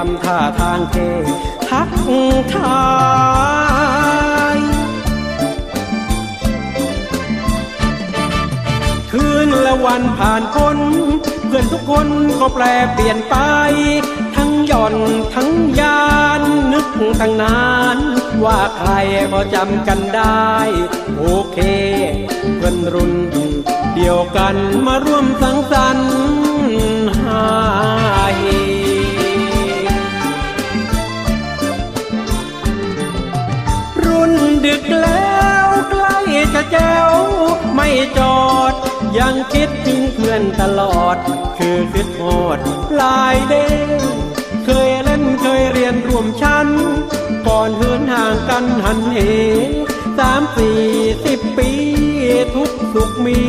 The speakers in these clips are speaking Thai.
ทำท่าทางเททักทายคืนและวันผ่านพ้นเพื่อนทุกคนก็แปลเปลี่ยนไป ทั้งหย่อนทั้งยานนึกตั้งนาน ว่าใครพอจำกันได้ โอเค เพื่อนรุ่นเดียวกันมาร่วมสังสรรค์ ยังคิดถึงเพื่อนตลอด คือคิดโหดลายเด้งเคยเล่นเคยเรียนร่วมชั้น ก่อนเหินห่างกันหันเหสามสี่สิบปี ทุกสุขมี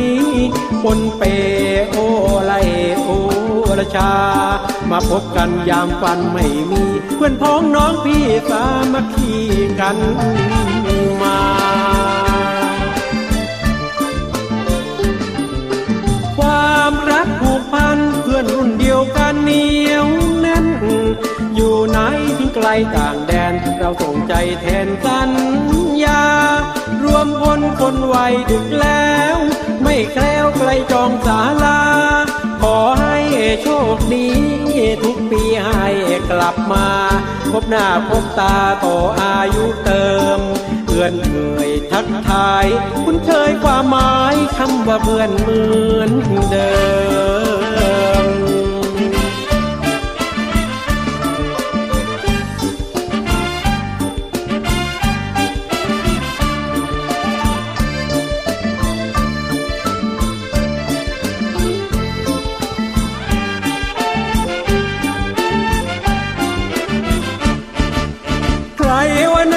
ปนเปโอไลโอระชา มาพบกันยามฟันไม่มี เพื่อนพ้องน้องพี่สามัคคีกัน ต่างแดน เราส่งใจแทนสัญญา รวมพลคนไวยดึกแล้ว ไม่แคล้วไกลจองศาลา ขอให้โชคดี ทุกปีให้กลับมา พบหน้าพบตาต่ออายุเติมเพื่อนเคยทักทาย คุณเคยความหมายคำว่าเพื่อนเหมือน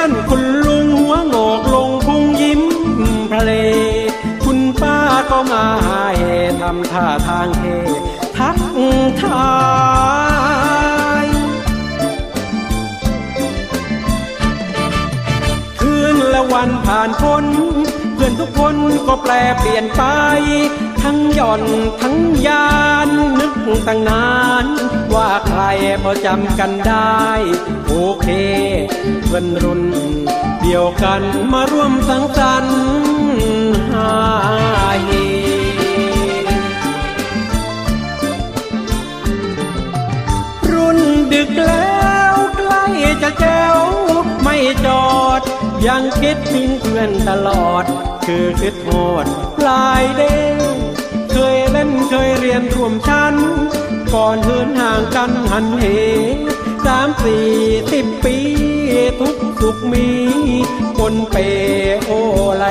านคุณลุงหัวงอกลงพุงยิ้มพระเล คุณป้าก็มาเฮทำท่าทางเฮทักทายคืนและวันผ่านพ้นเพื่อนทุกคนก็แปลเปลี่ยนไป ทั้งหย่อนทั้งยานนึกตั้งนาน ว่าใครพอจำกันได้ โอเค พื่อนรุ่น เดียวกันมาร่วมสังสรรค์ฮาเฮรุ่นดึกแล้วใกล้จะแจ้วไม่จอด ยังคิดถึงเพื่อนตลอด คือคิดโหดปลายเด้งเคยเล่นเคยเรียนร่วมชั้น ก่อนเหินห่างกันหันเห สี่สิบปี ทุกสุขมีคนเปโอไล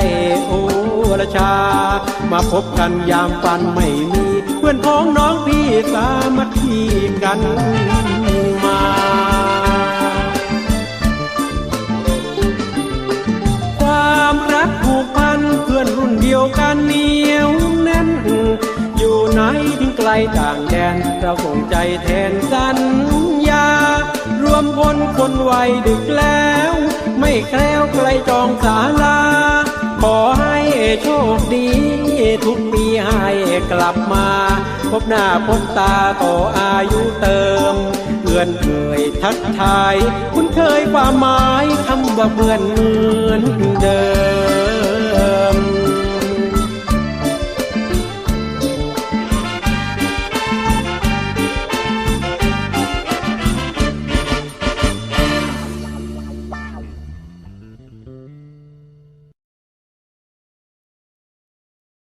โอระชา มาพบกันยามฟันไม่มี เพื่อนพ้องน้องพี่สามัคคีกันมาความรักผูกพันเพื่อนรุ่นเดียวกันเหนียวแน่น อยู่ไหนถึงไกลต่างแดนเราส่งใจแทนสัญญาร วมพลคนวัยดึกแล้ว ไม่แคล้วไกลจองศาลา ขอให้โชคดี ทุกปีให้กลับมา พบหน้าพบตาต่ออายุเติมเพื่อนเคยทักทาย คุณเคยความหมายคำว่าเพื่อนเหมือนเดิม